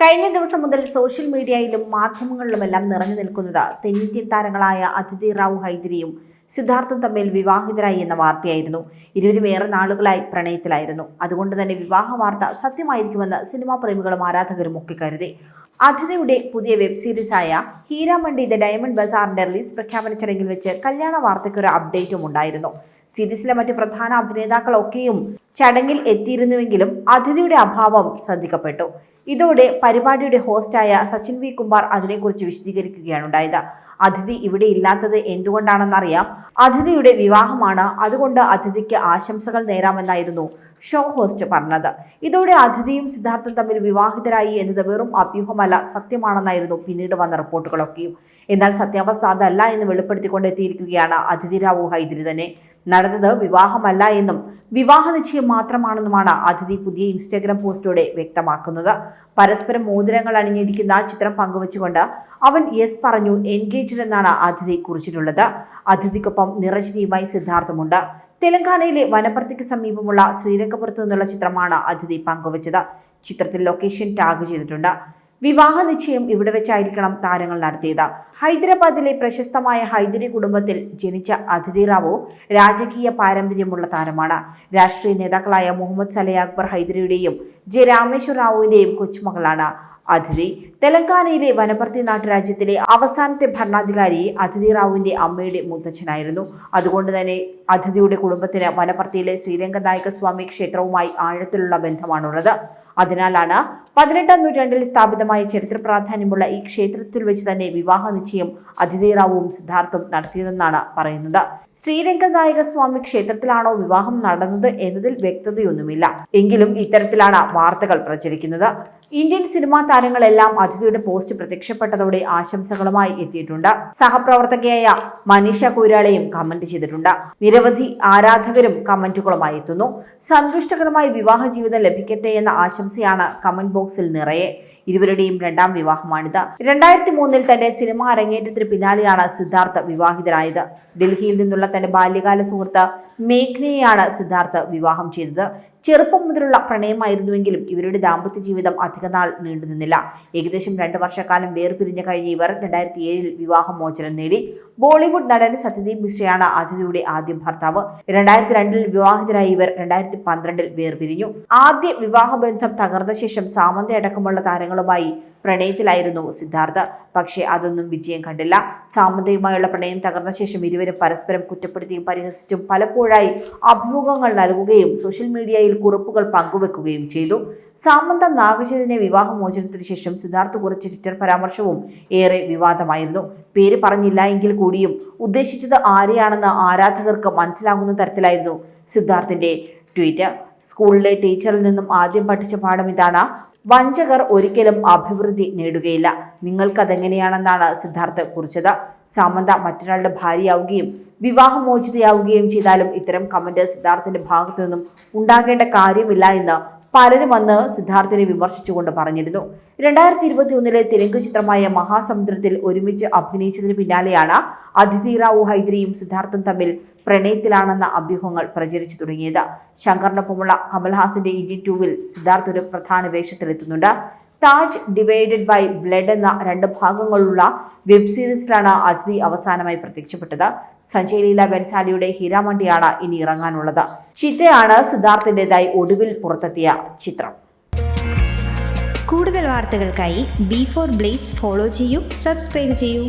കഴിഞ്ഞ ദിവസം മുതൽ സോഷ്യൽ മീഡിയയിലും മാധ്യമങ്ങളിലുമെല്ലാം നിറഞ്ഞു നിൽക്കുന്നത് തെന്നിന്ത്യൻ താരങ്ങളായ അതിഥി റാവു ഹൈദരിയും സിദ്ധാർത്ഥും തമ്മിൽ വിവാഹിതരായി എന്ന വാർത്തയായിരുന്നു. ഇരുവരും ഏറെ നാളുകളായി പ്രണയത്തിലായിരുന്നു. അതുകൊണ്ട് തന്നെ വിവാഹ വാർത്ത സത്യമായിരിക്കുമെന്ന് സിനിമാ പ്രേമികളും ആരാധകരും ഒക്കെ കരുതി. അതിഥിയുടെ പുതിയ വെബ് സീരീസായ ഹീരാമണ്ടി ദ ഡയമണ്ട് ബസാറിന്റെ റിലീസ് പ്രഖ്യാപന ചടങ്ങിൽ വെച്ച് കല്യാണ വാർത്തയ്ക്ക് ഒരു അപ്ഡേറ്റും ഉണ്ടായിരുന്നു. സീരീസിലെ മറ്റ് പ്രധാന അഭിനേതാക്കളൊക്കെയും ചടങ്ങിൽ എത്തിയിരുന്നുവെങ്കിലും അതിഥിയുടെ അഭാവം ശ്രദ്ധിക്കപ്പെട്ടു. ഇതോടെ പരിപാടിയുടെ ഹോസ്റ്റായ സച്ചിൻ വി കുമാർ അതിനെക്കുറിച്ച് വിശദീകരിക്കുകയാണ് ഉണ്ടായത്. അതിഥി ഇവിടെ ഇല്ലാത്തത് എന്തുകൊണ്ടാണെന്നറിയാം. അതിഥിയുടെ വിവാഹമാണ്. അതുകൊണ്ട് അതിഥിക്ക് ആശംസകൾ നേരാമെന്നായിരുന്നു ഷോ ഹോസ്റ്റ് പറഞ്ഞത്. ഇതോടെ അതിഥിയും സിദ്ധാർത്ഥും തമ്മിൽ വിവാഹിതരായി എന്നത് വെറും അഭ്യൂഹമല്ല സത്യമാണെന്നായിരുന്നു പിന്നീട് വന്ന റിപ്പോർട്ടുകളൊക്കെയും. എന്നാൽ സത്യാവസ്ഥ അതല്ല എന്ന് വെളിപ്പെടുത്തിക്കൊണ്ട് എത്തിയിരിക്കുകയാണ് അതിഥി റാവു ഹൈദരി തന്നെ. നടന്നത് വിവാഹമല്ല എന്നും വിവാഹ നിശ്ചയം മാത്രമാണെന്നുമാണ് അതിഥി പുതിയ ഇൻസ്റ്റാഗ്രാം പോസ്റ്റോടെ വ്യക്തമാക്കുന്നത്. പരസ്പരം മോതിരങ്ങൾ അണിഞ്ഞിരിക്കുന്ന ചിത്രം പങ്കുവച്ചുകൊണ്ട് അവൻ യെസ് പറഞ്ഞു എൻഗേജ്ഡ് എന്നാണ് അതിഥി കുറിച്ചിട്ടുള്ളത്. അതിഥിക്കൊപ്പം നിറചിരിയുമായി സിദ്ധാർത്ഥമുണ്ട്. തെലങ്കാനയിലെ വനപ്രതിക്ക് സമീപമുള്ള ശ്രീരംഗപുരത്ത് നിന്നുള്ള ചിത്രമാണ് അതിഥി പങ്കുവച്ചത്. ചിത്രത്തിൽ ലൊക്കേഷൻ ടാഗ് ചെയ്തിട്ടുണ്ട്. വിവാഹ നിശ്ചയം ഇവിടെ വെച്ചായിരിക്കണം താരങ്ങൾ നടത്തിയത്. ഹൈദരാബാദിലെ പ്രശസ്തമായ ഹൈദരി കുടുംബത്തിൽ ജനിച്ച അതിഥി റാവു രാജകീയ പാരമ്പര്യമുള്ള താരമാണ്. രാഷ്ട്രീയ നേതാക്കളായ മുഹമ്മദ് സലേ അക്ബർ ഹൈദരിയുടെയും ജെ രാമേശ്വർ റാവുവിന്റെയും കൊച്ചുമകളാണ്. അതിഥി തെലങ്കാനയിലെ വനപർത്തി നാട്ടുരാജ്യത്തിലെ അവസാനത്തെ ഭരണാധികാരി അതിഥി റാവുവിന്റെ അമ്മയുടെ മുത്തച്ഛനായിരുന്നു. അതുകൊണ്ട് തന്നെ അതിഥിയുടെ കുടുംബത്തിന് വനപർത്തിയിലെ ശ്രീരംഗനായകസ്വാമി ക്ഷേത്രവുമായി ആഴത്തിലുള്ള ബന്ധമാണുള്ളത്. അതിനാലാണ് പതിനെട്ടാം നൂറ്റാണ്ടിൽ സ്ഥാപിതമായ ചരിത്ര പ്രാധാന്യമുള്ള ഈ ക്ഷേത്രത്തിൽ വെച്ച് തന്നെ വിവാഹ നിശ്ചയം അതിഥിറാവും സിദ്ധാർത്ഥം നടത്തിയതെന്നാണ് പറയുന്നത്. ശ്രീരംഗനായക സ്വാമി ക്ഷേത്രത്തിലാണോ വിവാഹം നടന്നത് എന്നതിൽ വ്യക്തതയൊന്നുമില്ല. എങ്കിലും ഇത്തരത്തിലാണ് വാർത്തകൾ പ്രചരിക്കുന്നത്. ഇന്ത്യൻ സിനിമാ താരങ്ങളെല്ലാം അതിഥിയുടെ പോസ്റ്റ് പ്രത്യക്ഷപ്പെട്ടതോടെ ആശംസകളുമായി എത്തിയിട്ടുണ്ട്. സഹപ്രവർത്തകയായ മനീഷ കുരാളയും കമന്റ് ചെയ്തിട്ടുണ്ട്. നിരവധി ആരാധകരും കമന്റുകളുമായി എത്തുന്നു. സന്തുഷ്ടകരമായ വിവാഹ ജീവിതം ലഭിക്കട്ടെ എന്ന ആശംസയാണ് കമന്റ് ബോക്സിൽ നിറയെ. ഇരുവരുടെയും രണ്ടാം വിവാഹമാണിത്. രണ്ടായിരത്തി മൂന്നിൽ തന്റെ സിനിമ അരങ്ങേറ്റത്തിന് പിന്നാലെയാണ് സിദ്ധാർത്ഥ വിവാഹിതനായത്. ഡൽഹിയിൽ നിന്നുള്ള തന്റെ ബാല്യകാല സുഹൃത്ത് മേഘ്നയെയാണ് സിദ്ധാർത്ഥ വിവാഹം ചെയ്തത്. ചെറുപ്പം മുതലുള്ള പ്രണയമായിരുന്നുവെങ്കിലും ഇവരുടെ ദാമ്പത്യ ജീവിതം അധികനാൾ നീണ്ടുനിന്നില്ല ഏകദേശം രണ്ട് വർഷക്കാലം വേർപിരിഞ്ഞ കഴിഞ്ഞ ഇവർ രണ്ടായിരത്തി ഏഴിൽ വിവാഹമോചനം നേടി. ബോളിവുഡ് നടൻ സത്യദീപ് മിശ്രയാണ് അതിഥിയുടെ ആദ്യ ഭർത്താവ്. രണ്ടായിരത്തി രണ്ടിൽ വിവാഹിതരായ ഇവർ രണ്ടായിരത്തി പന്ത്രണ്ടിൽ വേർപിരിഞ്ഞു. ആദ്യ വിവാഹബന്ധം തകർന്ന ശേഷം സാമന്ത അടക്കമുള്ള താരങ്ങളുമായി പ്രണയത്തിലായിരുന്നു സിദ്ധാർത്ഥ്. പക്ഷേ അതൊന്നും വിജയം കണ്ടില്ല. സാമന്തയുമായുള്ള പ്രണയം തകർന്ന ശേഷം ഇരുവരും പരസ്പരം കുറ്റപ്പെടുത്തിയും പരിഹസിച്ചും പലപ്പോഴായി അഭിമുഖങ്ങൾ നൽകുകയും സോഷ്യൽ മീഡിയയിൽ കുറിപ്പുകൾ പങ്കുവെക്കുകയും ചെയ്തു. സാമന്ത നാഗചേതനെ വിവാഹമോചനത്തിന് ശേഷം സിദ്ധാർത്ഥ് കുറിച്ച ട്വിറ്റർ പരാമർശവും ഏറെ വിവാദമായിരുന്നു. പേര് പറഞ്ഞില്ല എങ്കിൽ കൂടിയും ഉദ്ദേശിച്ചത് ആരെയാണെന്ന് ആരാധകർക്ക് മനസ്സിലാകുന്ന തരത്തിലായിരുന്നു സിദ്ധാർത്ഥിന്റെ ട്വീറ്റ്. സ്കൂളിലെ ടീച്ചറിൽ നിന്നും ആദ്യം പഠിച്ച പാഠം ഇതാണ്. വഞ്ചകർ ഒരിക്കലും അഭിവൃദ്ധി നേടുകയില്ല. നിങ്ങൾക്കതെങ്ങനെയാണെന്നാണ് സിദ്ധാർത്ഥ് കുറിച്ചത്. സാമന്ത മറ്റൊരാളുടെ ഭാര്യയാവുകയും വിവാഹമോചിതയാവുകയും ചെയ്താലും ഇത്തരം കമന്റ് സിദ്ധാർത്ഥിന്റെ ഭാഗത്തു നിന്നും ഉണ്ടാകേണ്ട കാര്യമില്ല എന്ന് പലരും അന്ന് സിദ്ധാർത്ഥിനെ വിമർശിച്ചുകൊണ്ട് പറഞ്ഞിരുന്നു. രണ്ടായിരത്തി ഇരുപത്തി ഒന്നിലെ തെലുങ്ക് ചിത്രമായ മഹാസമുദ്രത്തിൽ ഒരുമിച്ച് അഭിനയിച്ചതിന് പിന്നാലെയാണ് അതിഥി റാവു ഹൈദരിയും സിദ്ധാർത്ഥും തമ്മിൽ പ്രണയത്തിലാണെന്ന അഭ്യൂഹങ്ങൾ പ്രചരിച്ചു തുടങ്ങിയത്. ശങ്കറിനൊപ്പമുള്ള കമൽഹാസിന്റെ ഇന്ത്യൻ ടൂവിൽ സിദ്ധാർത്ഥ് ഒരു പ്രധാന വേഷത്തിലെത്തുന്നുണ്ട്. താജ് ഡിവൈഡഡ് ബൈ ബ്ലഡ് എന്ന രണ്ട് ഭാഗങ്ങളുള്ള വെബ് സീരീസിലാണ് അതിഥി അവസാനമായി പ്രത്യക്ഷപ്പെട്ടത്. സഞ്ജയ് ലീല ബൻസാലിയുടെ ഹീരാമണ്ടിയാണ് ഇനി ഇറങ്ങാനുള്ളത്. ചിത്തയാണ് സിദ്ധാർത്ഥിന്റെതായി ഒടുവിൽ പുറത്തെത്തിയ ചിത്രം. കൂടുതൽ വാർത്തകൾക്കായി ബി ഫോർ ബ്ലേസ് ഫോളോ ചെയ്യൂ സബ്സ്ക്രൈബ് ചെയ്യൂ.